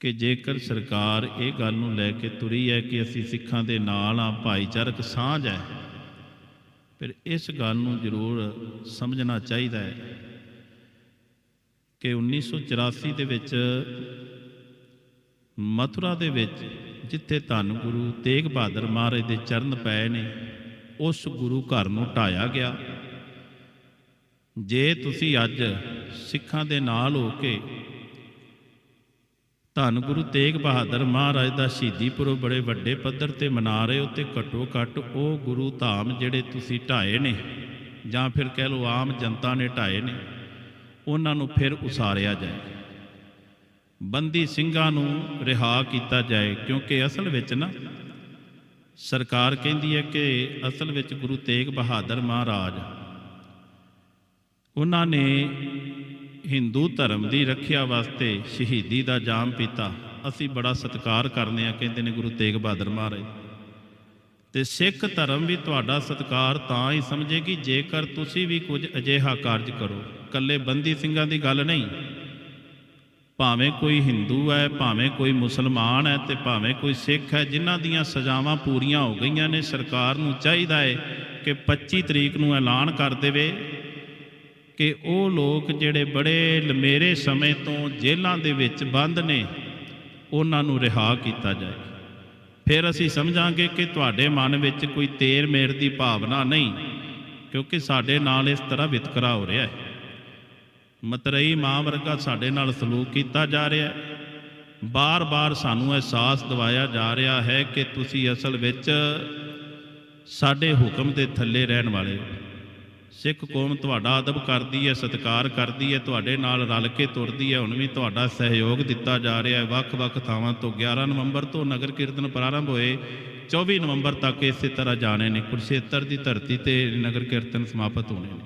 ਕਿ ਜੇਕਰ ਸਰਕਾਰ ਇਹ ਗੱਲ ਨੂੰ ਲੈ ਕੇ ਤੁਰੀ ਹੈ ਕਿ ਅਸੀਂ ਸਿੱਖਾਂ ਦੇ ਨਾਲ ਆ ਭਾਈਚਾਰਕ ਸਾਂਝ ਹੈ, ਫਿਰ ਇਸ ਗੱਲ ਨੂੰ ਜ਼ਰੂਰ ਸਮਝਣਾ ਚਾਹੀਦਾ ਹੈ ਕਿ 1984 ਦੇ ਵਿੱਚ ਮਥੁਰਾ ਦੇ ਵਿੱਚ ਜਿੱਥੇ ਧੰਨ ਗੁਰੂ ਤੇਗ ਬਹਾਦਰ ਮਹਾਰਾਜ ਦੇ ਚਰਨ ਪਏ ਨੇ, ਉਸ ਗੁਰੂ ਘਰ ਨੂੰ ਢਾਇਆ ਗਿਆ। ਜੇ ਤੁਸੀਂ ਅੱਜ ਸਿੱਖਾਂ ਦੇ ਨਾਲ ਹੋ ਕੇ ਧੰਨ ਗੁਰੂ ਤੇਗ ਬਹਾਦਰ ਮਹਾਰਾਜ ਦਾ ਸ਼ਹੀਦੀ ਪੁਰਬ ਬੜੇ ਵੱਡੇ ਪੱਧਰ ਤੇ ਮਨਾ ਰਹੇ ਹੋ ਤੇ ਘੱਟੋ ਘੱਟ ਉਹ ਗੁਰੂ ਧਾਮ ਜਿਹੜੇ ਤੁਸੀਂ ਢਾਏ ਨੇ, ਜਾਂ ਫਿਰ ਕਹਿ ਲਓ ਆਮ ਜਨਤਾ ਨੇ ਢਾਏ ਨੇ, ਉਹਨਾਂ ਨੂੰ ਫਿਰ ਉਸਾਰਿਆ ਜਾਏ। ਬੰਦੀ ਸਿੰਘਾਂ ਨੂੰ ਰਿਹਾ ਕੀਤਾ ਜਾਏ, ਕਿਉਂਕਿ ਅਸਲ ਵਿੱਚ ਨਾ ਸਰਕਾਰ ਕਹਿੰਦੀ ਹੈ ਕਿ ਅਸਲ ਵਿੱਚ ਗੁਰੂ ਤੇਗ ਬਹਾਦਰ ਮਹਾਰਾਜ ਉਹਨਾਂ ਨੇ ਹਿੰਦੂ ਧਰਮ ਦੀ ਰੱਖਿਆ ਵਾਸਤੇ ਸ਼ਹੀਦੀ ਦਾ ਜਾਮ ਪੀਤਾ। ਅਸੀਂ ਬੜਾ ਸਤਿਕਾਰ ਕਰਦੇ ਆ, ਕਹਿੰਦੇ ਨੇ ਗੁਰੂ ਤੇਗ ਬਹਾਦਰ ਮਹਾਰਾਜ। ਤੇ ਸਿੱਖ ਧਰਮ ਵੀ ਤੁਹਾਡਾ ਸਤਿਕਾਰ ਤਾਂ ਹੀ ਸਮਝੇਗੀ, ਜੇਕਰ ਤੁਸੀਂ ਵੀ ਕੁਝ ਅਜਿਹਾ ਕਾਰਜ ਕਰੋ। ਕੱਲੇ ਬੰਦੀ ਸਿੰਘਾਂ ਦੀ ਗੱਲ ਨਹੀਂ। ਭਾਵੇਂ ਕੋਈ ਹਿੰਦੂ ਹੈ, ਭਾਵੇਂ ਕੋਈ ਮੁਸਲਮਾਨ ਹੈ ਤੇ ਭਾਵੇਂ ਕੋਈ ਸਿੱਖ ਹੈ, ਜਿਨ੍ਹਾਂ ਦੀਆਂ ਸਜ਼ਾਵਾਂ ਪੂਰੀਆਂ ਹੋ ਗਈਆਂ ਨੇ, ਸਰਕਾਰ ਨੂੰ ਚਾਹੀਦਾ ਹੈ ਕਿ 25 ਤਰੀਕ ਨੂੰ ਐਲਾਨ ਕਰ ਦੇਵੇ। ਕਿ ਉਹ ਲੋਕ ਜਿਹੜੇ ਬੜੇ ਲੰਮੇਰੇ ਸਮੇਂ ਤੋਂ ਜੇਲ੍ਹਾਂ ਦੇ ਵਿੱਚ ਬੰਦ ਨੇ, ਉਹਨਾਂ ਨੂੰ ਰਿਹਾ ਕੀਤਾ ਜਾਏ। ਫਿਰ ਅਸੀਂ ਸਮਝਾਂਗੇ ਕਿ ਤੁਹਾਡੇ ਮਨ ਵਿੱਚ ਕੋਈ ਤੇਰ ਮੇਰ ਦੀ ਭਾਵਨਾ ਨਹੀਂ, ਕਿਉਂਕਿ ਸਾਡੇ ਨਾਲ ਇਸ ਤਰ੍ਹਾਂ ਵਿਤਕਰਾ ਹੋ ਰਿਹਾ ਹੈ। ਮਤਰਈ ਮਾਂ ਵਰਗਾ ਸਾਡੇ ਨਾਲ ਸਲੂਕ ਕੀਤਾ ਜਾ ਰਿਹਾ ਹੈ। ਬਾਰ-ਬਾਰ ਸਾਨੂੰ ਅਹਿਸਾਸ ਦਿਵਾਇਆ ਜਾ ਰਿਹਾ ਹੈ ਕਿ ਤੁਸੀਂ ਅਸਲ ਵਿੱਚ ਸਾਡੇ ਹੁਕਮ ਦੇ ਥੱਲੇ ਰਹਿਣ ਵਾਲੇ ਹੋ। ਸਿੱਖ ਕੌਮ ਤੁਹਾਡਾ ਅਦਬ ਕਰਦੀ ਹੈ, ਸਤਿਕਾਰ ਕਰਦੀ ਹੈ, ਤੁਹਾਡੇ ਨਾਲ ਰਲ ਕੇ ਤੁਰਦੀ ਹੈ, ਹੁਣ ਵੀ ਤੁਹਾਡਾ ਸਹਿਯੋਗ ਦਿੱਤਾ ਜਾ ਰਿਹਾ ਹੈ। ਵੱਖ-ਵੱਖ ਥਾਵਾਂ ਤੋਂ 11 ਨਵੰਬਰ ਤੋਂ ਨਗਰ ਕੀਰਤਨ ਪ੍ਰਾਰੰਭ ਹੋਏ। 24 ਨਵੰਬਰ ਤੱਕ ਇਸੇ ਤਰ੍ਹਾਂ ਜਾਣੇ ਨੇ। ਕੁਰਸ਼ੇਤਰ ਦੀ ਧਰਤੀ ਤੇ ਨਗਰ ਕੀਰਤਨ ਸਮਾਪਤ ਹੋਣੇ ਨੇ।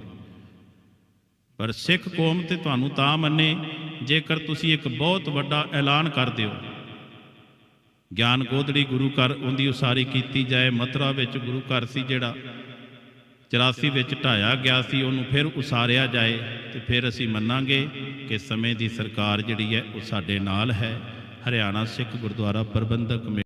ਪਰ ਸਿੱਖ ਕੌਮ ਤੇ ਤੁਹਾਨੂੰ ਤਾਂ ਮੰਨੇ, ਜੇਕਰ ਤੁਸੀਂ ਇੱਕ ਬਹੁਤ ਵੱਡਾ ਐਲਾਨ ਕਰ ਦਿਓ ਗਿਆਨ ਗੋਦੜੀ ਗੁਰੂ ਘਰ ਉਹਦੀ ਉਸਾਰੀ ਕੀਤੀ ਜਾਏ। ਮਥੁਰਾ ਵਿੱਚ ਗੁਰੂ ਘਰ ਸੀ ਜਿਹੜਾ 84 ਵਿੱਚ ਢਾਇਆ ਗਿਆ ਸੀ, ਉਹਨੂੰ ਫਿਰ ਉਸਾਰਿਆ ਜਾਏ ਤੇ ਫਿਰ ਅਸੀਂ ਮੰਨਾਂਗੇ ਕਿ ਸਮੇਂ ਦੀ ਸਰਕਾਰ ਜਿਹੜੀ ਹੈ ਉਹ ਸਾਡੇ ਨਾਲ ਹੈ। ਹਰਿਆਣਾ ਸਿੱਖ ਗੁਰਦੁਆਰਾ ਪ੍ਰਬੰਧਕ ਕਮੇ